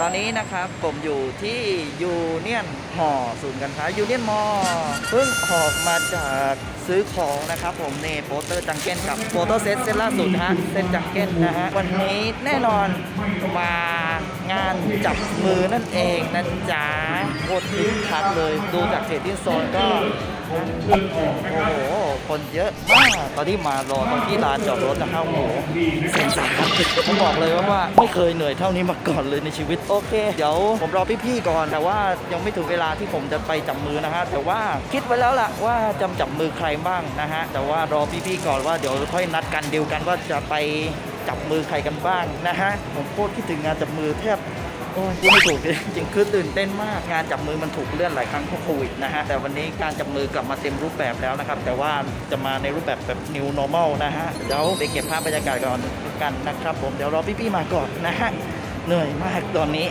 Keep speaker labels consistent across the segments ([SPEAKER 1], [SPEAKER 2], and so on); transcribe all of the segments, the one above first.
[SPEAKER 1] ตอนนี้นะครับผมอยู่ที่ยูเนียนหอศูนย์การค้ายูเนียนมอเพิ่งออกมาจากซื้อของนะครับผมเนโปสเตอร์จังเก้นกับโฟโต้เซตเซตล่าสุดนะฮะเซตจังเก้นนะฮะวันนี้แน่นอนมางานจับมือนั่นเองนะจ๊ะโคตรคึกคักเลยดูจากเทรดดิ้งโซนก็ โอ้โห คนเยอะมากตอนที่มารอตรงที่ลานจอดรถนะครับโอ้โหเส้นสายผมบอกเลยว่าไม่เคยเหนื่อยเท่านี้มาก่อนเลยในชีวิต โอเค เดี๋ยวผมรอพี่ๆก่อน แต่ว่ายังไม่ถึงเวลาที่ผมจะไปจับมือนะฮะ แต่ว่าคิดไว้แล้วล่ะว่าจะจับมือใครบ้างนะฮะ แต่ว่ารอพี่ๆก่อนว่าเดี๋ยวค่อยนัดกันเดีลกันว่าจะไปจับมือใครกันบ้างนะฮะ ผมโคตรคิดถึงงานจับมือแทบ โอ้ยพูดไม่ถูกเลยจริงๆคือตื่นเต้นมากงานจับมือมันถูกเลื่อนหลายครั้งเพราะโควิดนะฮะแต่วันนี้การจับมือกลับมาเต็มรูปแบบแล้วนะครับ แต่ว่าจะมาในรูปแบบแบบ new normal นะฮะเดี๋ยวไปเก็บภาพบรรยากาศก่อนกันนะครับ ผมเดี๋ยวรอพี่ๆมาก่อนนะฮะเหนื่อยมากตอนนี้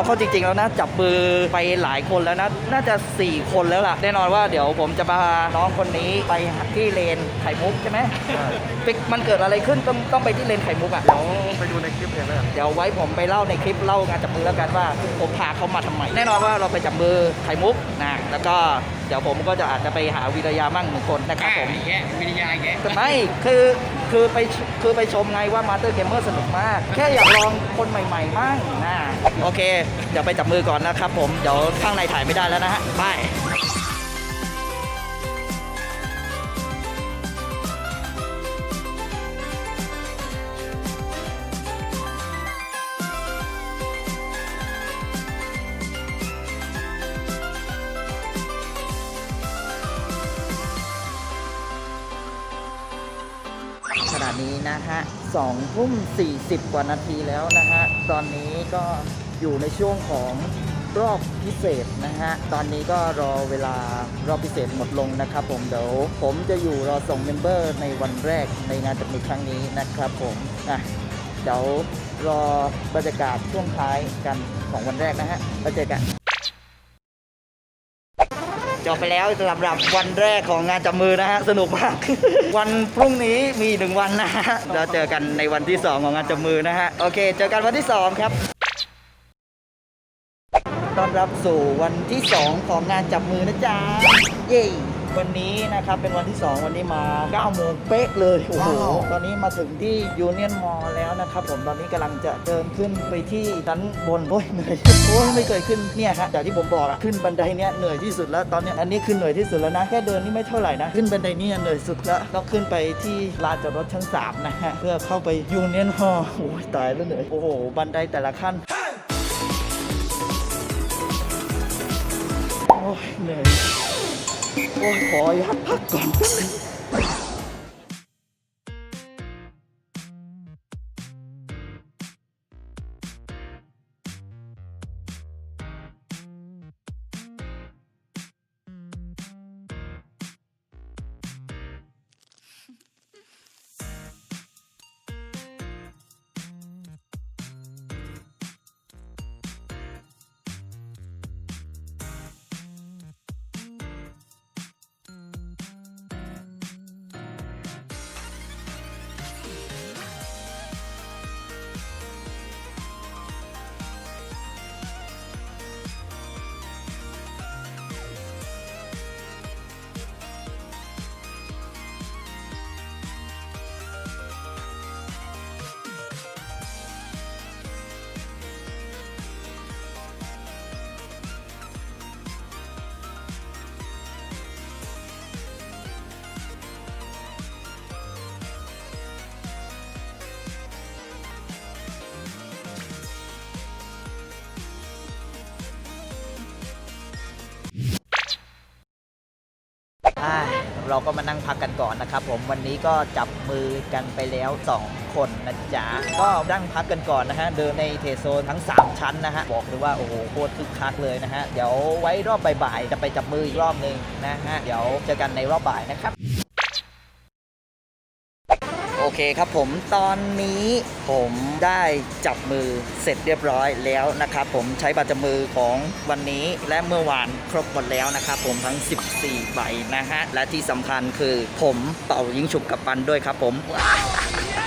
[SPEAKER 1] เอาเข้าจริงๆแล้วนะจับมือไปหลายคนแล้วนะน่าจะ 4 คนแล้วล่ะ แน่นอนว่าเดี๋ยวผมจะพาน้องคนนี้ไปที่เลนไข่มุกใช่ไหมปิ๊กมันเกิดอะไรขึ้นต้องต้องไปที่เลนไข่มุกอะ
[SPEAKER 2] เดี๋ยวไปดูในคลิปเองแล้วกัน
[SPEAKER 1] เดี๋ยวไว้ผมไปเล่าในคลิปเล่างานจับมือแล้วกันว่าผมพาเขามาทำไมแน่นอนว่าเราไปจับมือไข่มุกนะแล้วก็เดี๋ยวผมก็จะอาจจะไปหาวิรยามั่งหนึ่งคนนะครับผม
[SPEAKER 3] แยะวิทยาแยะ
[SPEAKER 1] แต่ไม่คือคือไปคือไปชมไงว่ามาสเตอร์เกมเมอร์สนุกมาก แค่อยากลองคนใหม่ๆมั่งนะ โอเค เดี๋ยวไปจับมือก่อนนะครับผม เดี๋ยวข้างในถ่ายไม่ได้แล้วนะฮะบายขณะนี้นะฮะ สองทุ่มสี่สิบกว่านาทีแล้วนะฮะ ตอนนี้ก็อยู่ในช่วงของรอบพิเศษนะฮะ ตอนนี้ก็รอเวลารอบพิเศษหมดลงนะครับผม เดี๋ยวผมจะอยู่รอส่งเมมเบอร์ในวันแรกในงานจับมือครั้งนี้นะครับผมอะเดี๋ยวรอบรรยากาศช่วงท้ายกันของวันแรกนะฮะแล้วเจอกัน จบไปแล้วสำหรับวันแรกของงานจับมือนะฮะสนุกมาก วันพรุ่งนี้มีหนึ่งวันนะฮะเราเจอกันในวันที่ 2 ของงานจับมือนะฮะโอเค เจอกันวันที่ 2 ครับต้อนรับสู่วันที่ 2 ของงานจับมือนะจ๊ะเย้ วันนี้นะครับเป็นวันที่ 2 วันนี้มา9โมงเป๊ะเลยโอ้โหตอนนี้มาถึงที่ยูเนียนมอลแล้วนะครับผมตอนนี้กำลังจะเดินขึ้นไปที่ชั้นบนโอ้ยเหนื่อยโอ้ยไม่เคยขึ้นเนี่ยฮะจากที่ผมบอกอะขึ้นบันไดเนี้ยเหนื่อยที่สุดแล้วตอนเนี้ยอันนี้คือเหนื่อยที่สุดแล้วนะแค่เดินนี่ไม่เท่าไหร่นะขึ้นบันไดเนี่ยเหนื่อยสุดแล้วต้องขึ้นไปที่ลานจอดรถชั้นสามนะฮะเพื่อเข้าไปยูเนียนฮอลโอ้ยตายแล้วเหนื่อยโอ้โหบันไดแต่ละขั้น โอ้ยเหนื่อย โอ้ยขอยพักก่อน เราก็มานั่งพักกันก่อนนะครับผมวันนี้ก็จับมือกันไปแล้ว 2 คนนะจ๊ะก็นั่งพักกันก่อนนะฮะเดินในเทโซนทั้ง 3 ชั้นนะฮะบอกเลยว่าโอ้โหโคตรคึกคักเลยนะฮะเดี๋ยวไว้รอบบ่ายๆจะไปจับมืออีกรอบหนึ่งนะฮะเดี๋ยวเจอกันในรอบบ่ายนะครับ เคครับผมตอนนี้ผมได้จับมือเสร็จเรียบร้อยแล้วนะครับผมใช้บัตรจับมือของวันนี้และเมื่อวานครบหมดแล้วนะครับผมทั้ง 14 ใบนะฮะ และที่สำคัญคือผมเป่ายิงฉุบกับปันด้วยครับผม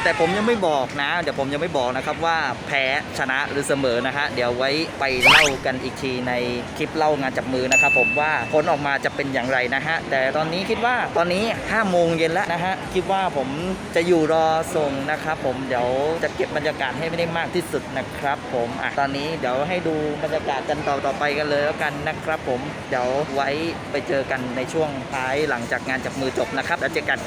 [SPEAKER 1] แต่ผมยังไม่บอกนะ เดี๋ยวผมยังไม่บอกนะครับว่าแพ้ชนะหรือเสมอนะฮะเดี๋ยวไว้ไปเล่ากันอีกทีในคลิปเล่างานจับมือนะครับผมว่าผลออกมาจะเป็นอย่างไรนะฮะแต่ตอนนี้คิดว่าตอนนี้5โมงเย็นแล้วนะฮะคิดว่าผมจะอยู่รอส่งนะครับผมเดี๋ยวจะเก็บบรรยากาศให้ไม่ได้มากที่สุดนะครับ ผมอะตอนนี้เดี๋ยวให้ดูบรรยากาศกันต่อต่อไปกันเลยแล้วกันนะครับ ผมเดี๋ยวไว้ไปเจอกันในช่วงท้ายหลังจากงานจับมือจบนะครับแล้วเจอกัน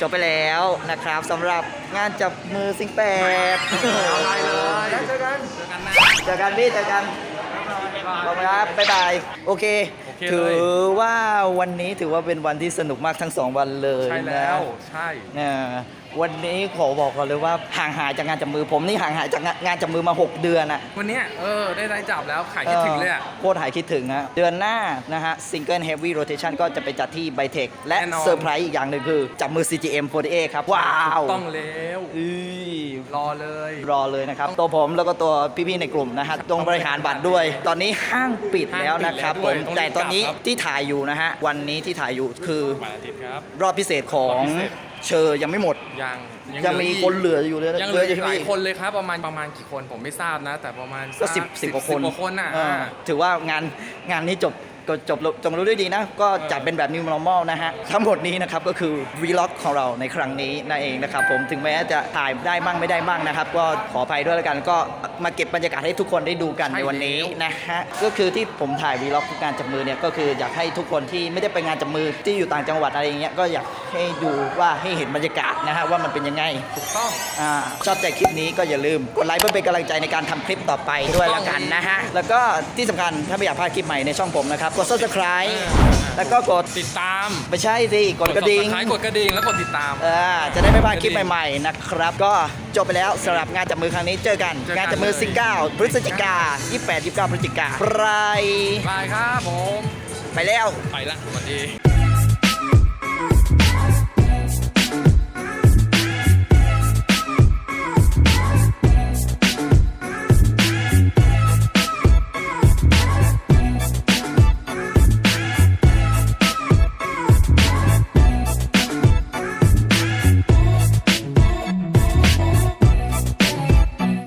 [SPEAKER 1] จบไปแล้วนะครับสำหรับงานจับมือซิงแปด
[SPEAKER 2] อะไรเลยเจอกัน
[SPEAKER 1] เจอกันพี่เจอกันขอบคุณครับบ๊ายบาย โอเค
[SPEAKER 2] โอเค
[SPEAKER 1] ถื
[SPEAKER 2] เลย
[SPEAKER 1] อว่าวันนี้ถือว่าเป็นวันที่สนุกมากทั้งสองวันเลย
[SPEAKER 2] ใช่
[SPEAKER 1] นะ
[SPEAKER 2] แล้ว ใช่
[SPEAKER 1] อ่าวันนี้ขอบอกก่อนเลยว่าห่างหายจากงานจับมือผมนี่ห่างหายจากงานงานจับมือมา 6 เดือนอะ
[SPEAKER 2] วันเนี้ยเออได้ได้จับแล้วขายคิดถึงเลยอะ
[SPEAKER 1] โคตรหายคิดถึงฮะเดือนหน้านะฮะซิงเกิลเฮฟวี่โรเทชันก็จะไปจัดที่ไบเทคและ
[SPEAKER 2] แน่นอน
[SPEAKER 1] เซอร์ไพรส์อีกอย่างหนึ่งคือ จับมือ CGM 48 ครับ ว้าว
[SPEAKER 2] ต้องแล้ว
[SPEAKER 1] อุ้ย
[SPEAKER 2] รอเลย
[SPEAKER 1] รอเลยนะครับ ตัวผมแล้วก็ตัวพี่ๆในกลุ่มนะฮะตรงบริหารบัตรด้วย ตอนนี้ห้างปิดแล้วนะครับผม
[SPEAKER 2] ห้างปิดแล้วด้วย
[SPEAKER 1] แต่ตอนนี้
[SPEAKER 2] ต้องรีบกลับครับ
[SPEAKER 1] ที่ถ่ายอยู่นะฮะวันนี้ที่ถ่ายอยู่คือ
[SPEAKER 2] วันอาทิตย์ครับ
[SPEAKER 1] รอบพิเศษของ
[SPEAKER 2] รอบพิเศษ
[SPEAKER 1] เชอร์ยังไม่หมด
[SPEAKER 2] ยัง
[SPEAKER 1] ยังมีคนเหลืออยู่เลย
[SPEAKER 2] ยังเหลืออีก
[SPEAKER 1] ใช่
[SPEAKER 2] ห
[SPEAKER 1] ไม
[SPEAKER 2] ลาย
[SPEAKER 1] พี่
[SPEAKER 2] คนเลยครับประมาณประมาณกี่คนผมไม่ทราบนะ แต่ประมาณ
[SPEAKER 1] ก็สิบ
[SPEAKER 2] สั
[SPEAKER 1] สิบกว่าคน
[SPEAKER 2] สิบกว่าคนอะ
[SPEAKER 1] อ่าถือว่างานงานนี้จบ ก็จบจบรู้ด้วยดีนะ ก็จัดเป็นแบบ new normal นะฮะ ทั้งหมดนี้นะครับก็คือ vlog ของเราในครั้งนี้นั่นเองนะครับผมถึงแม้จะถ่ายได้บ้างไม่ได้บ้างนะครับ ก็ขออภัยด้วยแล้วกัน ก็มาเก็บบรรยากาศให้ทุกคนได้ดูกัน
[SPEAKER 2] ใช่
[SPEAKER 1] ในวันนี้
[SPEAKER 2] แล้ว
[SPEAKER 1] นะฮะก็คือที่ผมถ่าย vlog งานจับมือเนี่ยก็คืออยากให้ทุกคนที่ไม่ได้ไปงานจับมือที่อยู่ต่างจังหวัดอะไรอย่างเงี้ยก็อยากให้ดูว่าให้เห็นบรรยากาศนะฮะว่ามันเป็นยังไง
[SPEAKER 2] ถูกต้อง
[SPEAKER 1] อ่าชอบใจคลิปนี้ก็อย่าลืมกดไลค์เพื่อเป็นกำลังใจในการทำคลิปต่อไปด้วยแล้วกันนะฮะแล้วก็ที่สำคัญถ้าไม่อยากพลาดคลิปใหม่ในช่องผมนะครับกด subscribe แล้วก็กด
[SPEAKER 2] ติดตาม
[SPEAKER 1] ไม่ใช่สิกดกระดิ่ง
[SPEAKER 2] คล้ายกดกระดิ่งแล้วกดติดตาม
[SPEAKER 1] เออจะได้ไม่พลาดคลิปใหม่ๆนะครับ ก็จบไปแล้วสำหรับงานจับมือครั้งนี้เจอกัน
[SPEAKER 2] เจอกัน
[SPEAKER 1] งานจับมือ
[SPEAKER 2] เลย
[SPEAKER 1] 19พฤศจิกา28 29พฤศจิกาไป
[SPEAKER 2] บายครับผม
[SPEAKER 1] ไปแล้ว
[SPEAKER 2] ไปละสวัสดี